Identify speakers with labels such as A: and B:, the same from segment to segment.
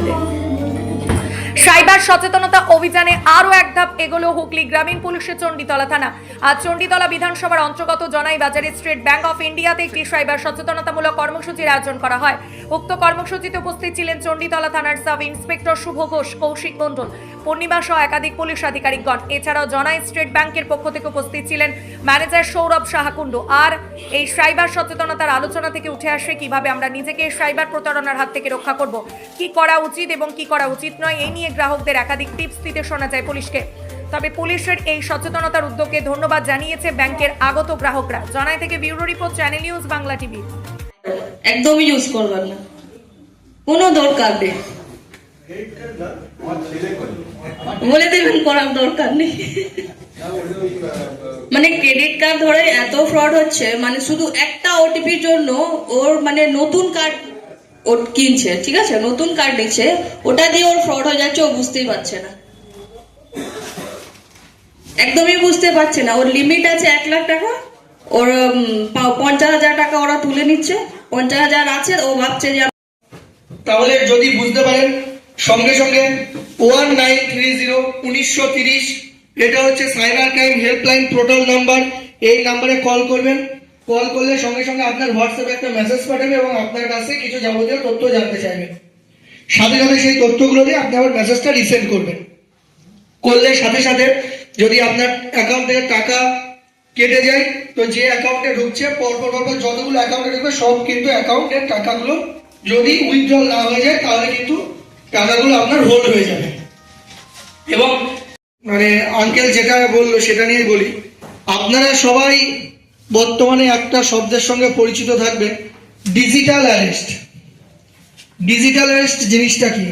A: প্রতিবেদন সাইবার সচেতনতা অভিযানে আরও এক ধাপ এগোলো হুগলি গ্রামীণ পুলিশের চণ্ডীতলা থানা। আজ চণ্ডীতলা বিধানসভার অন্তর্গত জনাই বাজারে স্টেট ব্যাংক অফ ইন্ডিয়াতে একটি সাইবার সচেতনতামূলক কর্মসূচির আয়োজন করা হয়। উক্ত কর্মসূচিতে উপস্থিত ছিলেন চণ্ডীতলা থানার সাব ইন্সপেক্টর শুভ ঘোষ, কৌশিক মণ্ডল পূর্ণিমা সহ একাধিক পুলিশ আধিকারিকগণ এছাড়াও জনাই স্টেট ব্যাংকের পক্ষ থেকে উপস্থিত ছিলেন ম্যানেজার সৌরভ সাহাকুণ্ড আর এই সাইবার সচেতনতার আলোচনা থেকে উঠে আসে কীভাবে আমরা নিজেকে সাইবার প্রতারণার হাত থেকে রক্ষা করব, কি করা উচিত এবং কি করা উচিত নয়, এই নিয়ে গ্রাহকদের একাধিক টিপস দিতে শোনা যায় পুলিশকে। তবে পুলিশের এই সচেতনতার উদ্যোগে ধন্যবাদ জানিয়েছে ব্যাংকের আগত গ্রাহকরা। জনাই থেকে bureau report, channel news, Bangla TV.
B: একদমই ইউজ করবেন না। কোনো দরকার নেই। বলে দেবেন, করার দরকার নেই। মানে ক্রেডিট কার্ড ধরে এত ফ্রড হচ্ছে মানে শুধু একটা ওটিপির জন্য ওর মানে নতুন কার্ড ও কিনছে, ঠিক আছে? নতুন কার্ড নিচ্ছে, ওটা দিয়ে ওর ফ্রড হয়ে যাচ্ছে, ও বুঝতেই পারছে না। একদমই বুঝতে পারছে না। ওর লিমিট আছে এক লাখ টাকা, ওর পঞ্চাশ হাজার টাকা ওরা তুলে নিচ্ছে। পঞ্চাশ হাজার আছে, ও ভাবছে যে
C: তাহলে যদি বুঝতে পারেন সঙ্গে সঙ্গে ওয়ান নাইন থ্রি জিরো উনিশশো তিরিশ। এটা হচ্ছে cyber crime helpline portal number এই নাম্বারে কল করবেন। কল করলে সঙ্গে সঙ্গে আপনার হোয়াটসঅ্যাপে একটা মেসেজ পাঠাবে এবং আপনার কাছে কিছু যাবতীয় তথ্য জানতে চাইবে। সাথে সাথে সেই তথ্যগুলো দিয়ে আপনি আবার মেসেজটা রিসেন্ড করবেন। করলে সাথে সাথে যদি আপনার অ্যাকাউন্ট থেকে টাকা কেটে যায়, তো যে অ্যাকাউন্টে ঢুকছে, পরপর পরপর যতগুলো অ্যাকাউন্টে ঢুকবে, সব কিন্তু অ্যাকাউন্টের টাকাগুলো যদি উইথড্রল না হয়ে যায়, তাহলে কিন্তু টাকাগুলো আপনার হোল্ড হয়ে যাবে। এবং মানে আঙ্কেল যেটা বলল সেটা নিয়ে বলি, আপনারা সবাই বর্তমানে একটা শব্দের সঙ্গে পরিচিত থাকবে ডিজিটাল অ্যারেস্ট ডিজিটাল অ্যারেস্ট জিনিসটা কি?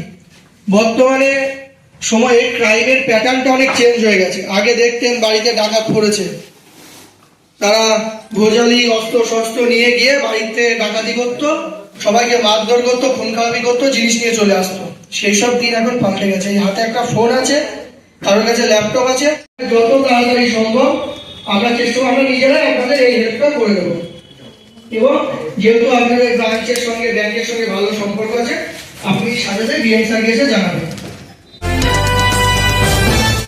C: বর্তমানে সময়ে ক্রাইমের প্যাটার্নটা অনেক চেঞ্জ হয়ে গেছে। আগে দেখতেন বাড়িতে ডাকাত পড়েছে। তারা ভোজালি অস্ত্র শস্ত্র নিয়ে গিয়ে বাড়িতে ডাকাতি করতো, সবাইকে মারধর করতো খুন খাওয়াবি করতো, জিনিস নিয়ে চলে আসতো। সেই সব দিন এখন পাল্টে গেছে। হাতে একটা ফোন আছে, কারোর কাছে ল্যাপটপ আছে। যত তাড়াতাড়ি সম্ভব, আমরা চেষ্টা আমরা নিজেরাই আপনাদের এই হেল্পটা করে দেবো। এবং যেহেতু আপনাদের ব্রাঞ্চের সঙ্গে ব্যাংকের সঙ্গে ভালো সম্পর্ক আছে, আপনি সাথে সাথে ডিএম স্যারকে এসে জানাবেন।